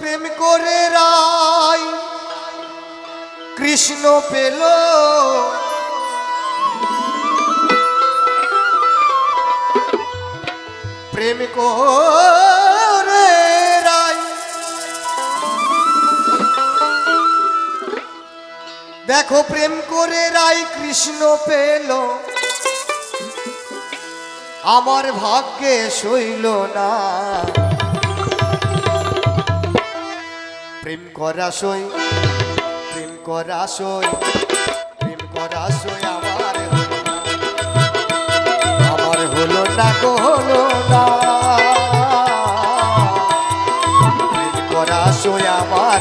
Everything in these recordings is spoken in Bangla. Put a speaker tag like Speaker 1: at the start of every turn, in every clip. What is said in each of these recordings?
Speaker 1: প্রেম করে রাই কৃষ্ণ পেল। প্রেম করে রাই দেখো প্রেম করে রাই কৃষ্ণ পেল। আমার ভাগ্যে সইল না। প্রেম করা সই প্রেম করা সই প্রেম করা সই আমার আমার হলো না গো, হলো না। প্রেম করা সই আমার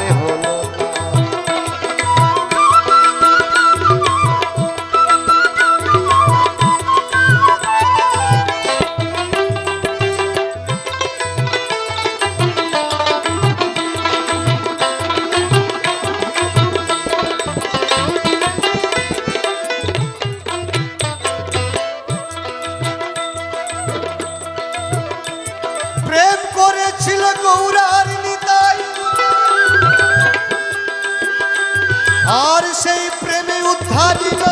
Speaker 1: আর সেই প্রেমে উদ্ধার দিল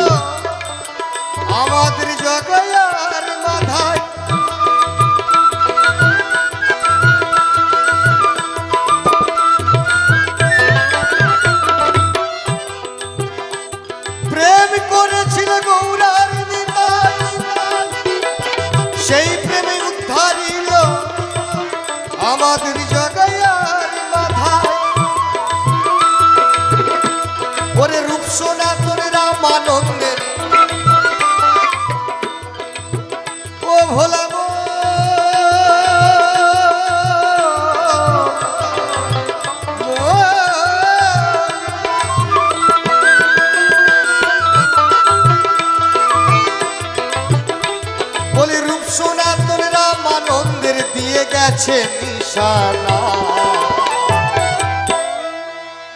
Speaker 1: আমাদের জগয়ার মাথায়। গেছে নিশানা।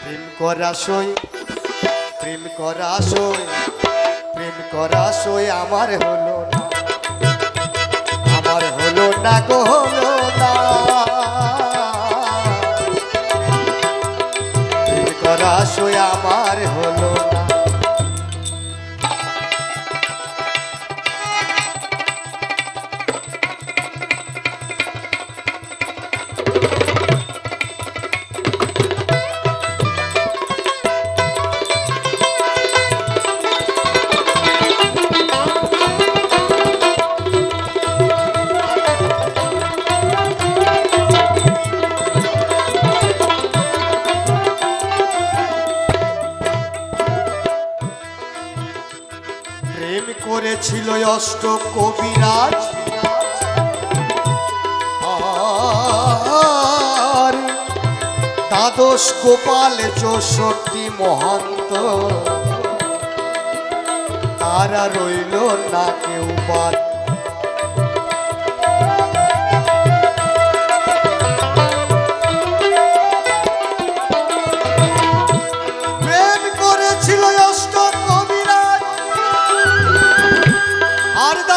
Speaker 1: প্রেম করা সই, প্রেম করা সই, প্রেম করা সই আমার হলো না। আমার হলো না গো, হলো না। প্রেম করা সই আমার হলো করেছিল অষ্ট কবিরাজ। দ্বাদশ গোপাল চৌষট্টি মহান্ত। তারা রইল না কেউ বাদ।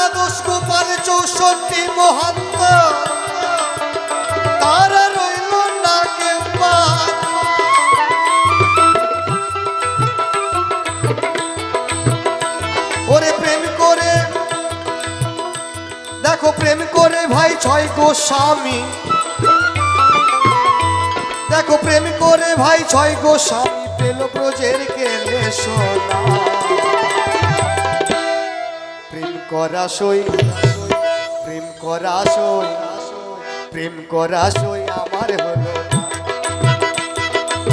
Speaker 1: দ্বাদশ গোপাল চৌষট্টি মহান্ত। তারা রইল না কেউ। ওরে প্রেম করে, দেখো প্রেম করে ভাই ছয় গোস্বামী দেখো প্রেম করে ভাই ছয় গোস্বামী পেল ব্রজের গেলে সোনা। করা সই প্রেম করা সই প্রেম করা সই আমার হলো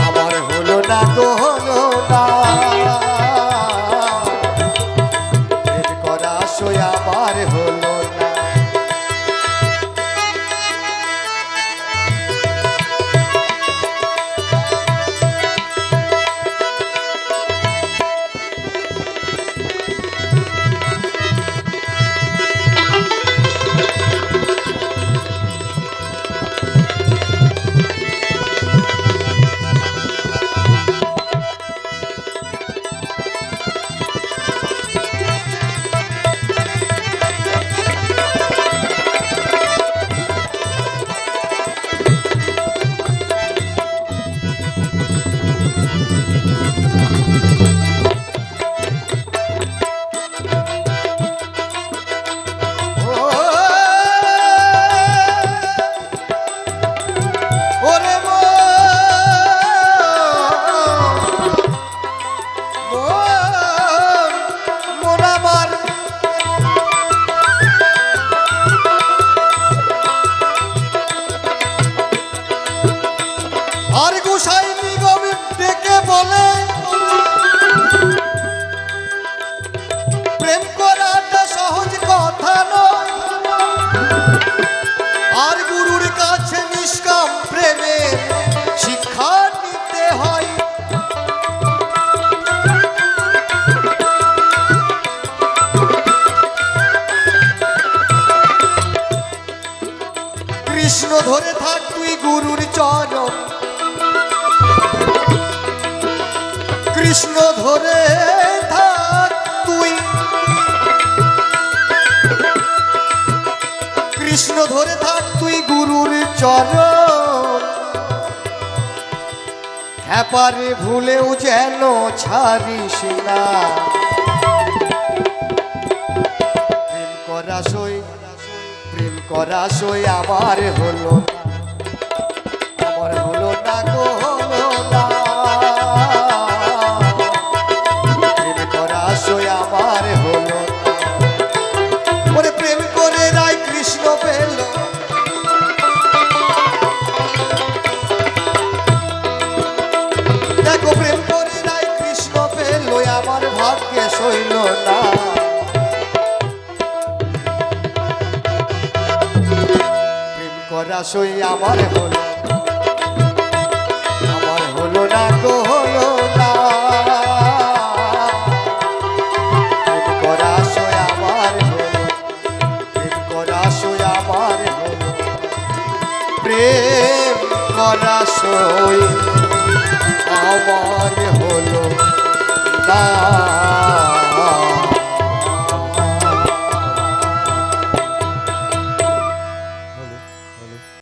Speaker 1: আমার হলো না তো হলো না। প্রেম করা সই আমার হলো ধরে থাক তুই। কৃষ্ণ ধরে থাক তুই গুরুর চরণ। হ্যাপারে ভুলেও যেন ছাড়িস না। প্রেম করা সই প্রেম করা সই আমার হলো সইল না। প্রেম করা সই আমার হলো। আমার হলো না গো, হলো না। প্রেম আমার হলো। প্রেম আমার হলো। প্রেম করা সই আমার না